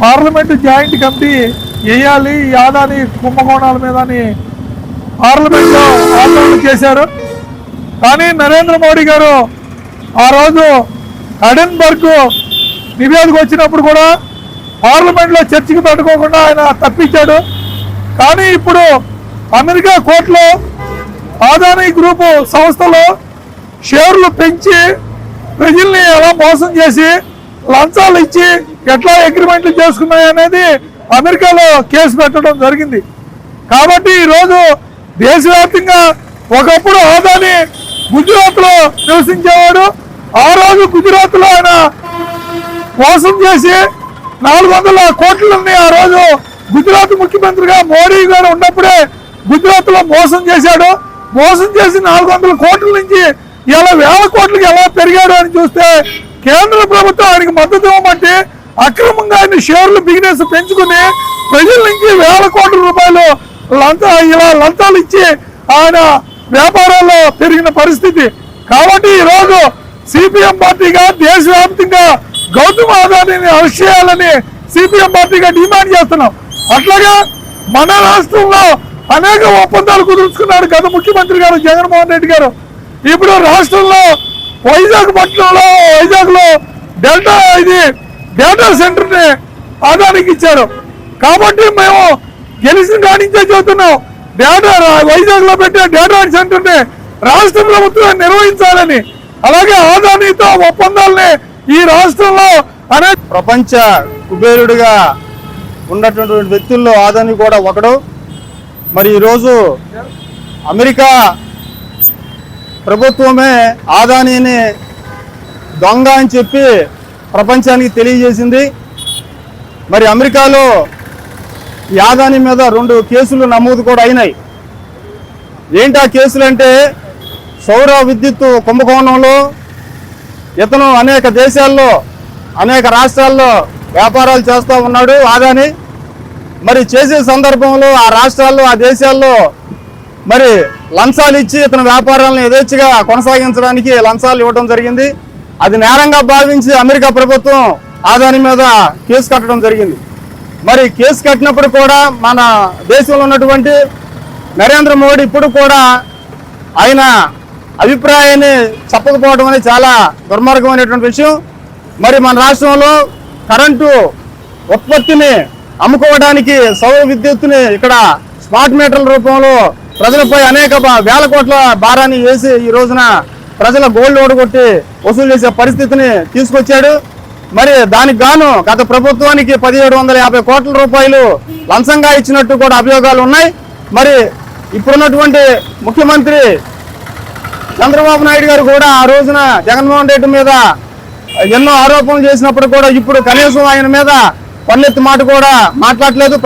Parliament joint committee వేయాలి యాదాని కుంభకోణాల మీద అని పార్లమెంట్లో ఆందోళన చేశారు. కానీ నరేంద్ర మోడీ గారు ఆ రోజు అడెన్బర్గ్ నివేదిక వచ్చినప్పుడు కూడా పార్లమెంట్లో చర్చకి పెట్టుకోకుండా ఆయన తప్పించాడు. కానీ ఇప్పుడు అమెరికా కోర్టులో ఆదాని గ్రూపు సంస్థలో షేర్లు పెంచి ప్రజల్ని ఎలా మోసం చేసి లంచాలు ఇచ్చి ఎట్లా అగ్రిమెంట్లు చేసుకున్నాయి అనేది అమెరికాలో కేసు పెట్టడం జరిగింది. కాబట్టి ఈరోజు దేశవ్యాప్తంగా ఒకప్పుడు ఆదాని గుజరాత్లో నివసించేవాడు ఆ రోజు గుజరాత్లో ఆయన మోసం చేసి నాలుగు వందల కోట్లున్నాయి ఆ రోజు. గుజరాత్ ముఖ్యమంత్రిగా మోడీ గారు ఉన్నప్పుడే గుజరాత్లో మోసం చేశాడు. మోసం చేసి నాలుగు వందల కోట్ల నుంచి ఇలా వేల కోట్లకి ఎలా పెరిగాడు అని చూస్తే కేంద్ర ప్రభుత్వం ఆయనకి మద్దతు ఇవ్వమంటే అక్రమంగా ఆయన షేర్లు బిజినెస్ పెంచుకుని ప్రజల నుంచి వేల కోట్ల రూపాయలు లంత ఇలా లంచాలు ఇచ్చి ఆయన వ్యాపారాల్లో పెరిగిన పరిస్థితి. కాబట్టి ఈ రోజు సిపిఎం పార్టీగా దేశవ్యాప్తంగా గౌతమ్ అదానీని అరెస్ట్ చేయాలని సిపిఎం పార్టీగా డిమాండ్ చేస్తున్నాం. అట్లాగే మన రాష్ట్రంలో అనేక ఒప్పందాలు కుదుర్చుకున్నారు గత ముఖ్యమంత్రి గారు జగన్మోహన్ రెడ్డి గారు. ఇప్పుడు రాష్ట్రంలో వైజాగ్ పట్టణంలో వైజాగ్లో డెల్టా ఇది డేటా సెంటర్ని ఆదానికి ఇచ్చారు. కాబట్టి మేము గెలిచిన కాడి నుంచే చెబుతున్నాం డేటా వైజాగ్లో పెట్టే డేటా సెంటర్ని రాష్ట్ర ప్రభుత్వం నిర్వహించాలని అలాగే ఆదానితో ఒప్పందాలని ఈ రాష్ట్రంలో అనేక ప్రపంచ కుబేరుడిగా ఉన్నటువంటి వ్యక్తుల్లో ఆదాని కూడా ఒకడు. మరి ఈరోజు అమెరికా ప్రభుత్వమే ఆదానీని దొంగ అని చెప్పి ప్రపంచానికి తెలియజేసింది. మరి అమెరికాలో ఈ ఆదాని మీద రెండు కేసులు నమోదు కూడా అయినాయి. ఏంటి ఆ కేసులు అంటే సౌర విద్యుత్ కుంభకోణంలో ఇతను అనేక దేశాల్లో అనేక రాష్ట్రాల్లో వ్యాపారాలు చేస్తూ ఉన్నాడు. ఆదాని మరి చేసే సందర్భంలో ఆ రాష్ట్రాల్లో ఆ దేశాల్లో మరి లంచాలు ఇచ్చి ఇతని వ్యాపారాలను యథేచ్ఛగా కొనసాగించడానికి లంచాలు ఇవ్వడం జరిగింది. అది నేరంగా భావించి అమెరికా ప్రభుత్వం ఆదాని మీద కేసు కట్టడం జరిగింది. మరి కేసు కట్టినప్పుడు కూడా మన దేశంలో ఉన్నటువంటి నరేంద్ర మోడీ ఇప్పుడు కూడా ఆయన అభిప్రాయాన్ని చెప్పకపోవడం అనేది చాలా దుర్మార్గమైనటువంటి విషయం. మరి మన రాష్ట్రంలో కరెంటు ఉత్పత్తిని అమ్ముకోవడానికి సౌర విద్యుత్తుని ఇక్కడ స్మార్ట్ మీటర్ల రూపంలో ప్రజలపై అనేక వేల కోట్ల భారాన్ని వేసి ఈ రోజున ప్రజల గోల్డ్ ఓడగొట్టి వసూలు చేసే పరిస్థితిని తీసుకొచ్చాడు. మరి దానికి గాను గత ప్రభుత్వానికి పదిహేడు వందల యాభై కోట్ల రూపాయలు లంచంగా ఇచ్చినట్టు కూడా అభియోగాలు ఉన్నాయి. మరి ఇప్పుడున్నటువంటి ముఖ్యమంత్రి చంద్రబాబు నాయుడు గారు కూడా ఆ రోజున జగన్మోహన్ రెడ్డి మీద ఎన్నో ఆరోపణలు చేసినప్పుడు కూడా ఇప్పుడు కనీసం ఆయన మీద పల్లెత్తి మాట కూడా మాట్లాడలేదు.